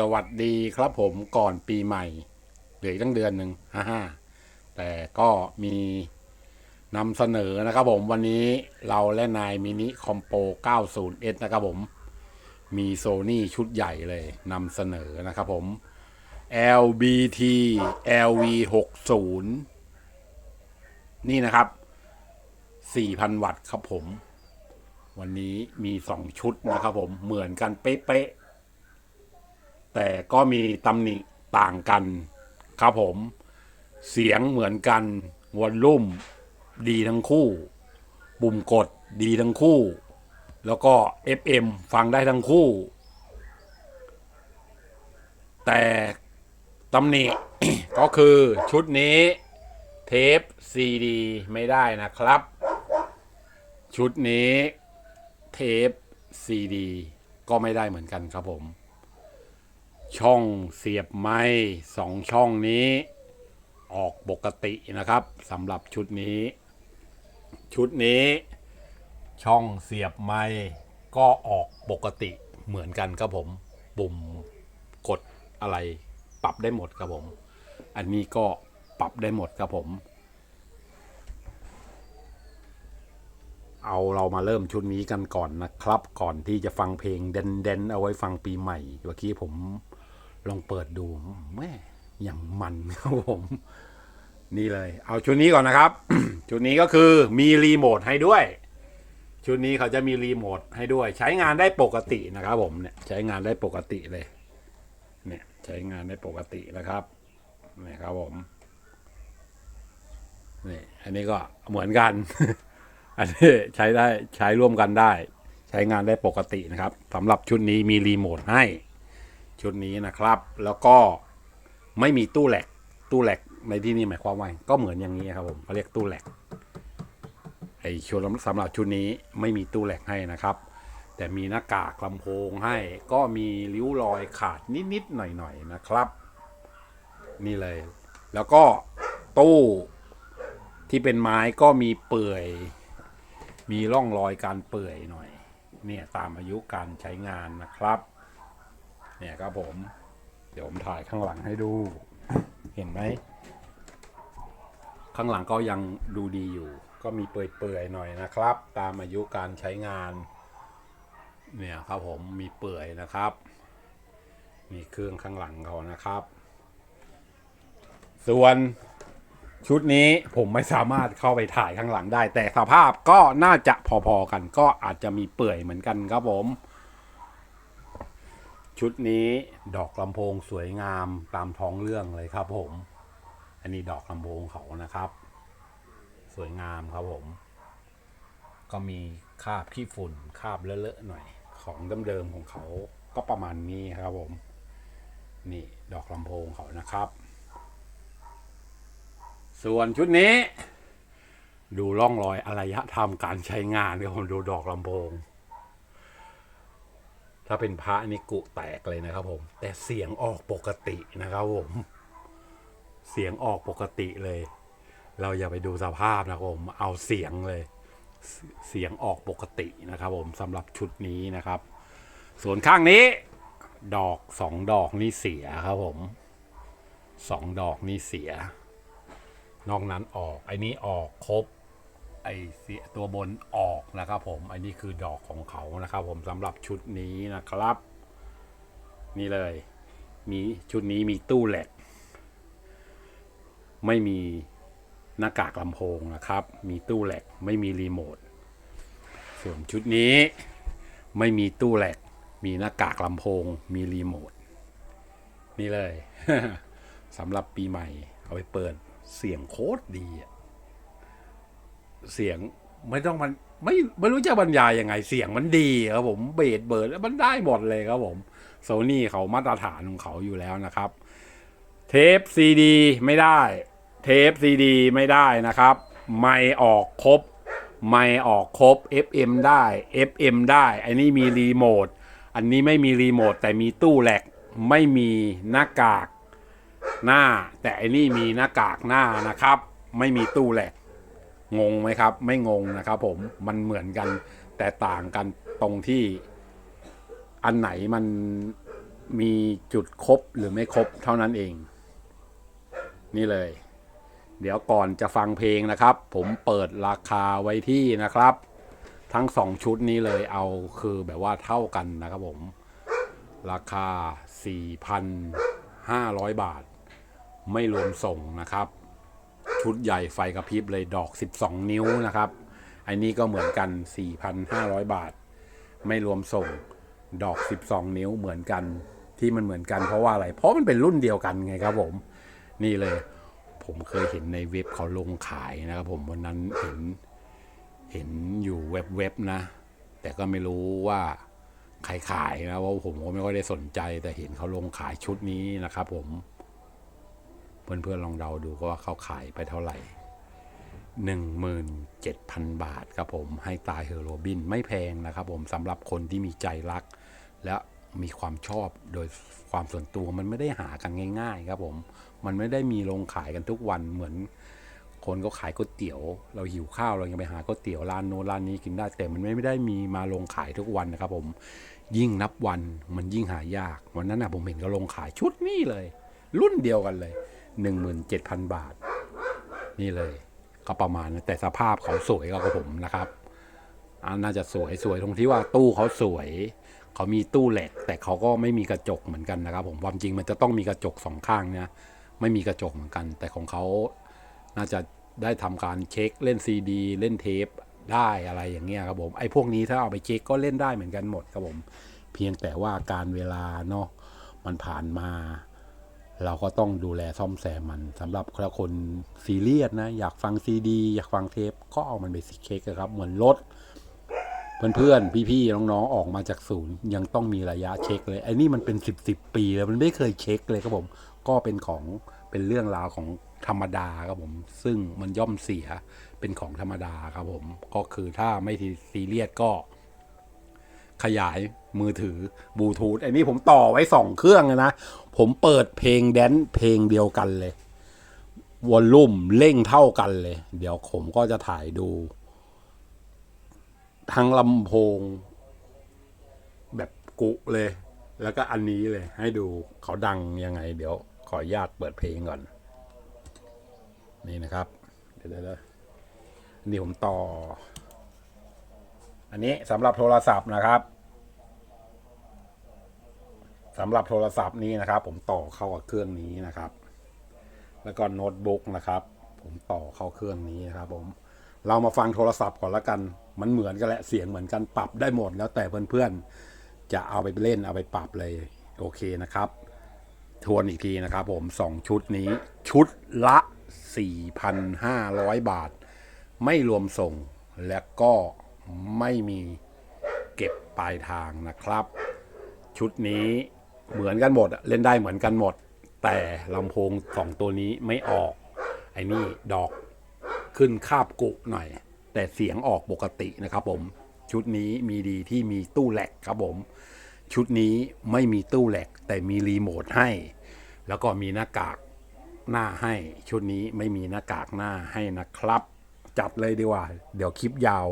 สวัสดีครับผมก่อนปีใหม่เหลืออกตั้งเดือนหนึ่งฮ่าฮแต่ก็มีนำเสนอนะครับผมวันนี้เราและนายมินิคอมโป 90S นะครับผม มีโซนี่ชุดใหญ่เลยนำเสนอนะครับผม LBT LV 60 นี่นะครับ 4,000 วัตต์ครับผม วันนี้มี 2 ชุดนะครับผมเหมือนกันเป๊ะๆ แต่ก็มีตำหนิต่างกันครับผม เสียงเหมือนกันวอลลุ่มดีทั้งคู่ ปุ่มกดดีทั้งคู่ แล้วก็ FM ฟังได้ทั้งคู่ แต่ตำหนิก็คือชุดนี้เทปซีดีไม่ได้นะครับ ชุดนี้เทปซีดีก็ไม่ได้เหมือนกันครับผม ช่องเสียบไม้สองช่องนี้ ออกปกตินะครับสำหรับชุดนี้ ชุดนี้ ช่องเสียบไม้ก็ออกปกติเหมือนกันครับผมปุ่มกดอะไรปรับได้หมดครับผม อันนี้ก็ปรับได้หมดครับผม เอาเรามาเริ่มชุดนี้กันก่อนนะครับ ก่อนที่จะฟังเพลงเด่นๆเอาไว้ฟังปีใหม่เมื่อกี้ผม ลองเปิดดูแม่อย่างมันครับผม นี่เลย เอาชุดนี้ก่อนนะครับ ชุดนี้ก็คือมีรีโมทให้ด้วย ชุดนี้เขาจะมีรีโมทให้ด้วย ใช้งานได้ปกตินะครับผมเนี่ยใช้งานได้ปกติเลย เนี่ยใช้งานได้ปกตินะครับเนี่ยครับผมนี่อันนี้ก็เหมือนกัน อันนี้ใช้ได้ใช้ร่วมกันได้ ใช้งานได้ปกตินะครับสำหรับชุดนี้มีรีโมทให้ ชุดนี้นะครับ แล้วก็ไม่มีตู้แหลกตู้แหลกในที่นี้หมายความว่าก็เหมือนอย่างนี้ครับผมเขาเรียกตู้แหลกไอชุดสำหรับชุดนี้ไม่มีตู้แหลกให้นะครับ แต่มีหน้ากากลำโพงให้ ก็มีริ้วรอยขาดนิดๆหน่อยๆนะครับ นี่เลย แล้วก็ตู้ที่เป็นไม้ก็มีเปื่อย มีร่องรอยการเปื่อยหน่อย เนี่ยตามอายุการใช้งานนะครับ เนี่ยครับผม เดี๋ยวผมถ่ายข้างหลังให้ดู เห็นไหม ข้างหลังก็ยังดูดีอยู่ ก็มีเปื่อยๆหน่อยนะครับ ตามอายุการใช้งาน เนี่ยครับผมมีเปื่อยนะครับ มีเครื่องข้างหลังเขานะครับ ส่วนชุดนี้ผมไม่สามารถเข้าไปถ่ายข้างหลังได้ แต่สภาพก็น่าจะพอๆกัน ก็อาจจะมีเปื่อยเหมือนกันครับผม ชุดนี้ดอกลำโพงสวยงามตามท้องเรื่องเลยครับผม อันนี้ดอกลำโพงเขานะครับ สวยงามครับผม ก็มีคาบขี้ฝุ่นคาบเลอะๆหน่อย ของเดิมๆของเขาก็ประมาณนี้ครับผม นี่ดอกลำโพงเขานะครับ ส่วนชุดนี้ ดูร่องรอยอารยธรรมการใช้งานครับผมดูดอกลำโพง ถ้าเป็นพระนี่กุแตกเลยนะครับผม แต่เสียงออกปกตินะครับผม เสียงออกปกติเลย เราอย่าไปดูสภาพนะครับผมเอาเสียงเลย เสียงออกปกตินะครับผมสำหรับชุดนี้นะครับ ส่วนข้างนี้ ดอกสองดอกนี่เสียครับผมสองดอกนี่เสีย นอกนั้นออกไอ้นี้ออกครบ ไอเสียตัวบนออกนะครับผม อันนี้คือดอกของเขานะครับผมสำหรับชุดนี้นะครับ นี่เลย มีชุดนี้มีตู้แหลก ไม่มีหน้ากากลำโพงนะครับ มีตู้แหลกไม่มีรีโมท ส่วนชุดนี้ไม่มีตู้แหลก มีหน้ากากลำโพง มีรีโมท นี่เลยสำหรับปีใหม่ เอาไปเปิดเสียงโคตรดีอะ เสียงไม่ต้องมันไม่ไม่รู้จะบรรยายยังไงเสียงมันดีครับผมเบสเบิร์ดมันได้หมดเลยครับผมโซนี่เขามาตรฐานของเขาอยู่แล้วนะครับ เทปซีดีไม่ได้ เทปซีดีไม่ได้นะครับ ไม่ออกครบ ไม่ออกครบ FM ได้ FM ได้อันนี้มีรีโมทอันนี้ไม่มีรีโมทแต่มีตู้แหลกไม่มีหน้ากากหน้า แต่อันนี้มีหน้ากากหน้านะครับ ไม่มีตู้แหลก งงไหมครับ ไม่งงนะครับผมมันเหมือนกันแต่ต่างกันตรงที่อันไหนมันมีจุดครบหรือไม่ครบเท่านั้นเอง นี่เลย เดี๋ยวก่อนจะฟังเพลงนะครับ ผมเปิดราคาไว้ที่นะครับ ทั้งสองชุดนี้เลยเอาคือแบบว่าเท่ากันนะครับผม ราคา 4,500 บาท ไม่รวมส่งนะครับ ชุดใหญ่ไฟกระพริบเลยดอก 12 นิ้วนะครับ อันนี้ก็เหมือนกัน 4,500 บาท ไม่รวมส่งดอก 12 นิ้วเหมือนกันที่มันเหมือนกันเพราะว่าอะไร เพราะมันเป็นรุ่นเดียวกันไงครับผม นี่เลย ผมเคยเห็นในเว็บเขาลงขายนะครับผมวันนั้นเห็นเห็นอยู่เว็บเว็บๆนะ แต่ก็ไม่รู้ว่าใครขายนะว่าะผมก็ไม่ค่อยได้สนใจ แต่เห็นเขาลงขายชุดนี้นะครับผม เพื่อนๆลองเดาดูก็ว่าเขาขายไปเท่าไหร่ 17,000 บาทครับผมให้ตายเฮอโรบินไม่แพงนะครับผมสำหรับคนที่มีใจรัก และมีความชอบโดยความส่วนตัวมันไม่ได้หากันง่าย ๆ ครับผม มันไม่ได้มีลงขายกันทุกวันเหมือน คนก็ขายก๋วยเตี๋ยว เราหิวข้าวเรายังไปหาก๋วยเตี๋ยวร้านโน้นร้านนี้กินได้แต่มันไม่ได้มีมาลงขายทุกวันนะครับ ผม ยิ่งนับวันมันยิ่งหายากวันนั้นนะผมเห็นเขาลงขายชุดนี้เลย รุ่นเดียวกันเลย 17,000 บาท นี่เลยก็ประมาณนั้นแต่สภาพเขาสวยก็ผมนะครับอันน่าจะสวยสวยตรงที่ว่าตู้เขาสวย เขามีตู้เหล็ก แต่เขาก็ไม่มีกระจกเหมือนกันนะครับ ผมความจริงมันจะต้องมีกระจกสองข้างเนี่ยไม่มีกระจกเหมือนกัน แต่ของเขาน่าจะได้ทำการเช็คเล่นซีดีเล่นเทปได้อะไรอย่างเงี้ยครับผมไอ้พวกนี้ถ้าเอาไปเช็คก็เล่นได้เหมือนกันหมดครับผม เพียงแต่ว่าการเวลาเนาะมันผ่านมา เราก็ต้องดูแลซ่อมแซมมันสำหรับคนซีเรียสนะ อยากฟังซีดี อยากฟังเทป ก็เอามันไปเช็คอะครับ เหมือนรถเพื่อนๆ พี่ๆ น้องๆ ออกมาจากศูนย์ ยังต้องมีระยะเช็คเลย ไอ้นี่มันเป็นสิบสิบปีแล้วมันไม่เคยเช็คเลยครับผม ก็เป็นของเป็นเรื่องราวของธรรมดาครับผม ซึ่งมันย่อมเสียเป็นของธรรมดาครับผม ก็คือถ้าไม่ซีเรียสก็ ขยายมือถือบลูทูธอันนี้ผมต่อไว้สองเครื่องเลยนะ ผมเปิดเพลงแดนเพลงเดียวกันเลยวอลลุ่มเร่งเท่ากันเลย เดี๋ยวผมก็จะถ่ายดู ทั้งลำโพง แบบกุเลย แล้วก็อันนี้เลย ให้ดูเขาดังยังไง เดี๋ยว ขออนุญาตเปิดเพลงก่อน นี่นะครับ เดี๋ยวเดี๋ยวเดี๋ยวนี่ผมต่อ อันนี้สำหรับโทรศัพท์นะครับสำหรับโทรศัพท์นี้นะครับ ผมต่อเข้ากับเครื่องนี้นะครับ แล้วก็โน้ตบุ๊กนะครับ ผมต่อเข้าเครื่องนี้นะครับ ผมเรามาฟังโทรศัพท์ก่อนละกัน มันเหมือนกันแหละเสียงเหมือนกันปรับได้หมดแล้วแต่เพื่อนๆจะเอาไปเล่นเอาไปปรับเลยโอเคนะครับทวนอีกทีนะครับ ผมสองชุดนี้ชุดละ 4,500 บาท ไม่รวมส่งและก็ ไม่มีเก็บปลายทางนะครับ ชุดนี้เหมือนกันหมดเล่นได้เหมือนกันหมด แต่ลำโพงสองตัวนี้ไม่ออก ไอ้นี่ดอกขึ้นคาบกุหน่อย แต่เสียงออกปกตินะครับผม ชุดนี้มีดีที่มีตู้แหลกครับผม ชุดนี้ไม่มีตู้แหลก แต่มีรีโมทให้ แล้วก็มีหน้ากากหน้าให้ ชุดนี้ไม่มีหน้ากากหน้าให้นะครับ จัดเลยดีกว่า เดี๋ยวคลิปยาว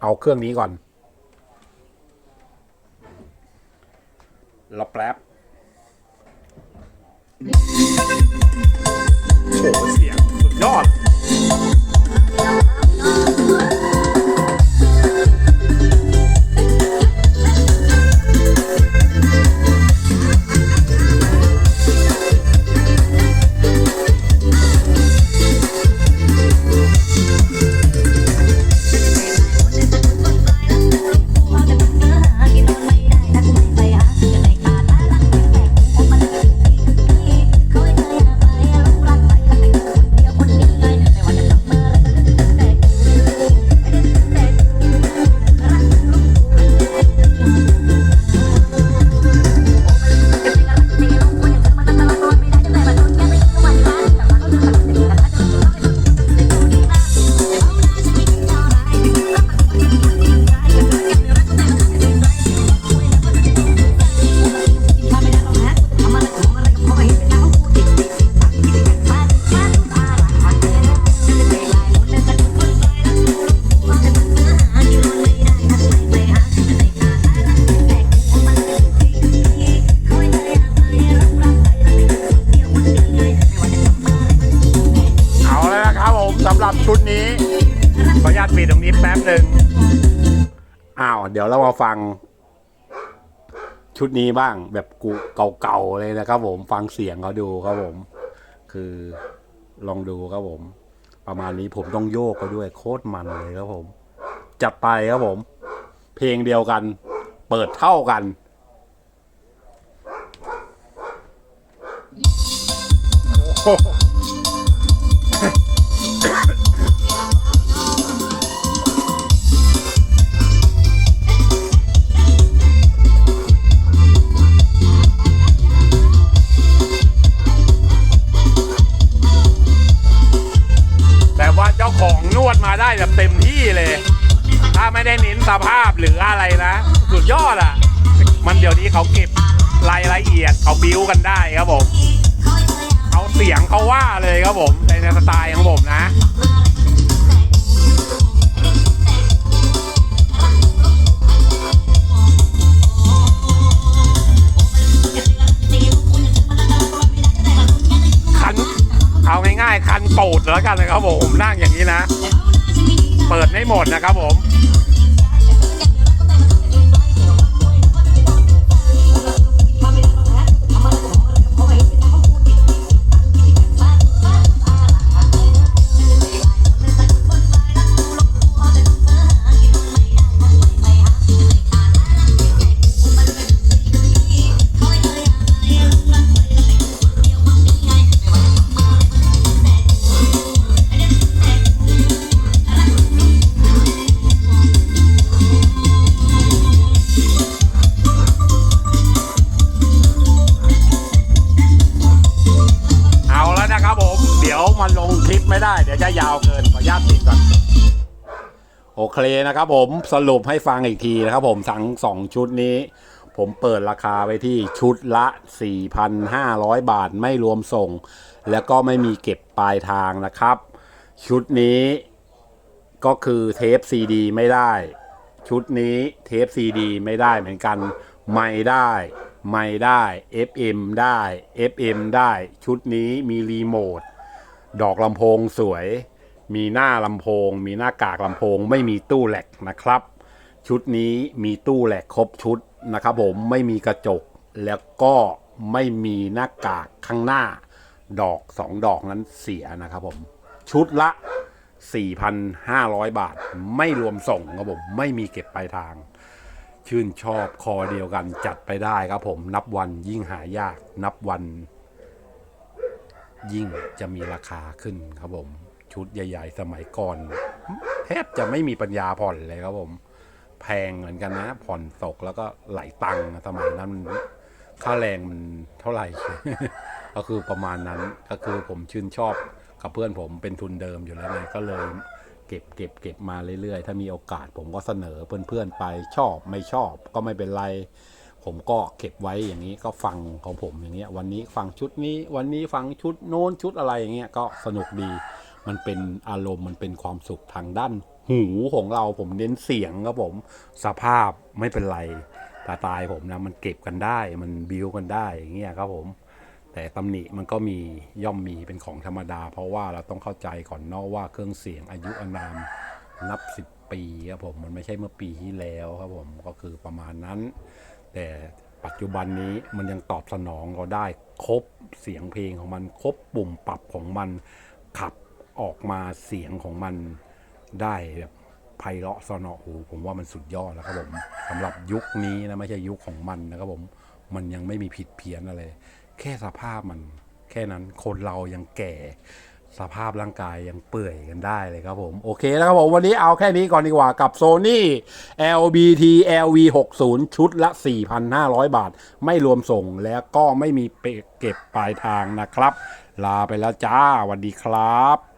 เอาเครื่องนี้ก่อนรอแป๊บโอ้โหเสียงสุดยอด อ้าว เดี๋ยวเรามาฟัง ชุดนี้บ้างแบบกูเก่าๆเลยนะครับผมฟังเสียงเขาดูครับผม คือลองดูครับผม ประมาณนี้ผมต้องโยกเขาด้วยโคตรมันเลยครับผม จัดไปครับผม เพลงเดียวกัน เปิดเท่ากันแบ อดอะ มันเดี๋ยวนี้เขาเก็บรายละเอียดเขาบิ้วกันได้ครับผมเขาเสียงเขาว่าเลยครับผมในสไตล์ของผมนะคันเอาง่ายๆคันโปดแล้วกันนะครับผมผมนั่งอย่างนี้นะ เปิดไม่หมดนะครับผม เคนะครับผมสรุปให้ฟังอีกทีนะครับผมทั้งสองชุดนี้ ผมเปิดราคาไว้ที่ชุดละ 4,500 บาทไม่รวมส่ง แล้วก็ไม่มีเก็บปลายทางนะครับ ชุดนี้ก็คือเทปซีดีไม่ได้ ชุดนี้เทปซีดีไม่ได้เหมือนกันไม่ได้ไม่ได้ FM ได้ FM ได้ ชุดนี้มีรีโมท ดอกลำโพงสวย มีหน้าลำโพง มีหน้ากากลำโพง ไม่มีตู้แหลกนะครับ ชุดนี้มีตู้แหลกครบชุดนะครับ ผมไม่มีกระจกแล้วก็ไม่มีหน้ากากข้างหน้า ดอกสองดอกนั้นเสียนะครับผม ชุดละ 4,500 บาท ไม่รวมส่งครับผมไม่มีเก็บปลายทาง ชื่นชอบคอเดียวกันจัดไปได้ครับผม นับวันยิ่งหายาก นับวัน ยิ่งจะมีราคาขึ้นครับผม ชุดใหญ่ ๆ สมัยก่อน แทบจะไม่มีปัญญาผ่อนเลยครับผม แพงเหมือนกันนะ ผ่อนตกแล้วก็ไหลตังสมัยนั้นมันค่าแรงมันเท่าไหร่ ก็คือประมาณนั้นก็คือผมชื่นชอบกับเพื่อนผมเป็นทุนเดิมอยู่แล้วไงก็เลยเก็บเก็บเก็บมาเรื่อยๆ ถ้ามีโอกาสผมก็เสนอเพื่อนๆไปชอบไม่ชอบก็ไม่เป็นไร ผมก็เก็บไว้อย่างนี้ก็ฟังของผมอย่างเงี้ยวันนี้ฟังชุดนี้วันนี้ฟังชุดโน้นชุดอะไรอย่างเงี้ยก็สนุกดี มันเป็นอารมณ์มันเป็นความสุขทางด้านหูของเราผมเน้นเสียงครับผมสภาพไม่เป็นไรตาตายผมนะมันเก็บกันได้มันบิวกันได้อย่างเงี้ยครับผมแต่ตำหนิมันก็มีย่อมมีเป็นของธรรมดา เพราะว่าเราต้องเข้าใจก่อนนอกว่าเครื่องเสียงอายุอานามนับสิบปีครับผมมันไม่ใช่เมื่อปีที่แล้วครับผมก็คือประมาณนั้น แต่ปัจจุบันนี้มันยังตอบสนองเราได้ครบเสียงเพลงของมันครบปุ่มปรับของมันขับ ออกมาเสียงของมันได้แบบไพเราะสนอหูผมว่ามันสุดยอดแล้วครับผมสำหรับยุคนี้นะไม่ใช่ยุคของมันนะครับผมมันยังไม่มีผิดเพี้ยนอะไร แค่สภาพมัน แค่นั้นคนเรายังแก่ สภาพร่างกายยังเปื่อยกันได้เลยครับผมโอเคแล้วครับผมวันนี้เอาแค่นี้ก่อนดีกว่ากับ Sony LBT LV 60ชุดละ 4,500 บาท ไม่รวมส่งแล้วก็ไม่มีเก็บปลายทางนะครับ ลาไปแล้วจ้าสวัสดีครับ